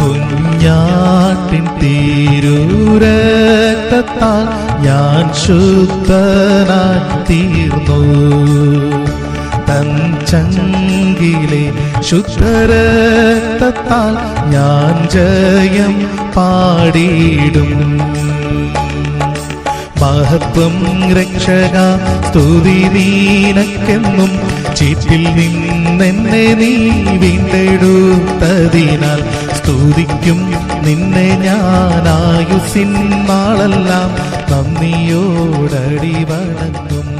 കുഞ്ഞാട്ടിൻ തീരൂരത്താൽ ഞാൻ ശുദ്ധനായി തീർന്നു. തൻ ചങ്കിലെ ശുദ്ധരത്താൽ ഞാൻ ജയം പാടിയിടും. മഹത്വം രക്ഷക സ്തുതി നീനക്കെന്നും ചീറ്റിൽ നിന്നെന്നെ നീ വീണ്ടെടുത്തതിനാൽ സ്തുതിക്കും. നിന്നെ ഞാൻ ആയുസിൻ നാളെല്ലാം നന്ദിയോടടി വണങ്ങും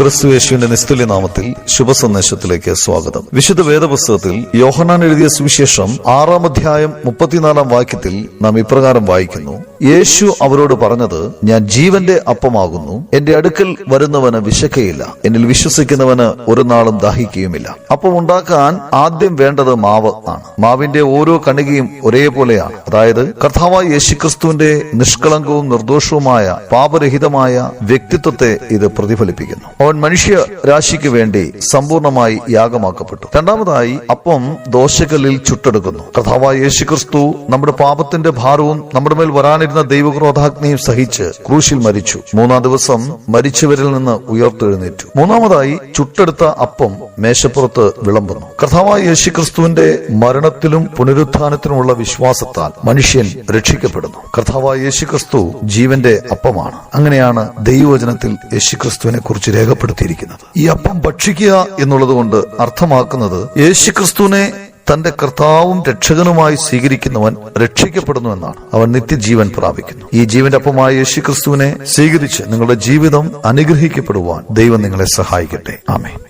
ക്രിസ്തുയേശുവിന്റെ നിസ്തുല്യ നാമത്തിൽ ശുഭസന്ദേശത്തിലേക്ക് സ്വാഗതം. വിശുദ്ധ വേദപുസ്തകത്തിൽ യോഹനാൻ എഴുതിയ സുവിശേഷം ആറാം അധ്യായം മുപ്പത്തിനാലാം വാക്യത്തിൽ നാം ഇപ്രകാരം വായിക്കുന്നു. യേശു അവരോട് പറഞ്ഞത് ഞാൻ ജീവന്റെ അപ്പമാകുന്നു. എന്റെ അടുക്കൽ വരുന്നവന് വിശക്കയില്ല. എന്നിൽ വിശ്വസിക്കുന്നവന് ഒരു നാളും ദാഹിക്കുകയുമില്ല. അപ്പം ഉണ്ടാക്കാൻ ആദ്യം വേണ്ടത് മാവ് ആണ്. മാവിന്റെ ഓരോ കണികയും ഒരേപോലെയാണ്. അതായത് കർത്താവായ യേശുക്രിസ്തുവിന്റെ നിഷ്കളങ്കവും നിർദോഷവുമായ പാപരഹിതമായ വ്യക്തിത്വത്തെ ഇത് പ്രതിഫലിപ്പിക്കുന്നു. അവൻ മനുഷ്യ രാശിക്ക് വേണ്ടി സമ്പൂർണമായി യാഗമാക്കപ്പെട്ടു. രണ്ടാമതായി അപ്പം ദോശകല്ലിൽ ചുട്ടെടുക്കുന്നു. കഥാവായ യേശു ക്രിസ്തു നമ്മുടെ പാപത്തിന്റെ ഭാരവും നമ്മുടെ മേൽ വരാനിരുന്ന ദൈവക്രോധാഗ്നിയും സഹിച്ച് ക്രൂശിൽ മരിച്ചു. മൂന്നാം ദിവസം മരിച്ചവരിൽ നിന്ന് ഉയർത്തെഴുന്നേറ്റു. മൂന്നാമതായി ചുട്ടെടുത്ത അപ്പം മേശപ്പുറത്ത് വിളമ്പുന്നു. കഥാവായ യേശു ക്രിസ്തുവിന്റെ മരണത്തിലും പുനരുത്ഥാനത്തിലുമുള്ള വിശ്വാസത്താൽ മനുഷ്യൻ രക്ഷിക്കപ്പെടുന്നു. കർത്താവായ യേശുക്രിസ്തു ജീവന്റെ അപ്പമാണ്. അങ്ങനെയാണ് ദൈവവചനത്തിൽ യേശു ക്രിസ്തുവിനെ കുറിച്ച് രേഖപ്പെടുത്തിയിരിക്കുന്നത്. ഈ അപ്പം ഭക്ഷിക്കുക എന്നുള്ളത് കൊണ്ട് അർത്ഥമാക്കുന്നത് യേശുക്രിസ്തുവിനെ തന്റെ കർത്താവും രക്ഷകനുമായി സ്വീകരിക്കുന്നവൻ രക്ഷിക്കപ്പെടുന്നു എന്നാണ്. അവൻ നിത്യജീവൻ പ്രാപിക്കുന്നു. ഈ ജീവന്റെ അപ്പമായ യേശു ക്രിസ്തുവിനെ സ്വീകരിച്ച് നിങ്ങളുടെ ജീവിതം അനുഗ്രഹിക്കപ്പെടുവാൻ ദൈവം നിങ്ങളെ സഹായിക്കട്ടെ. ആമേൻ.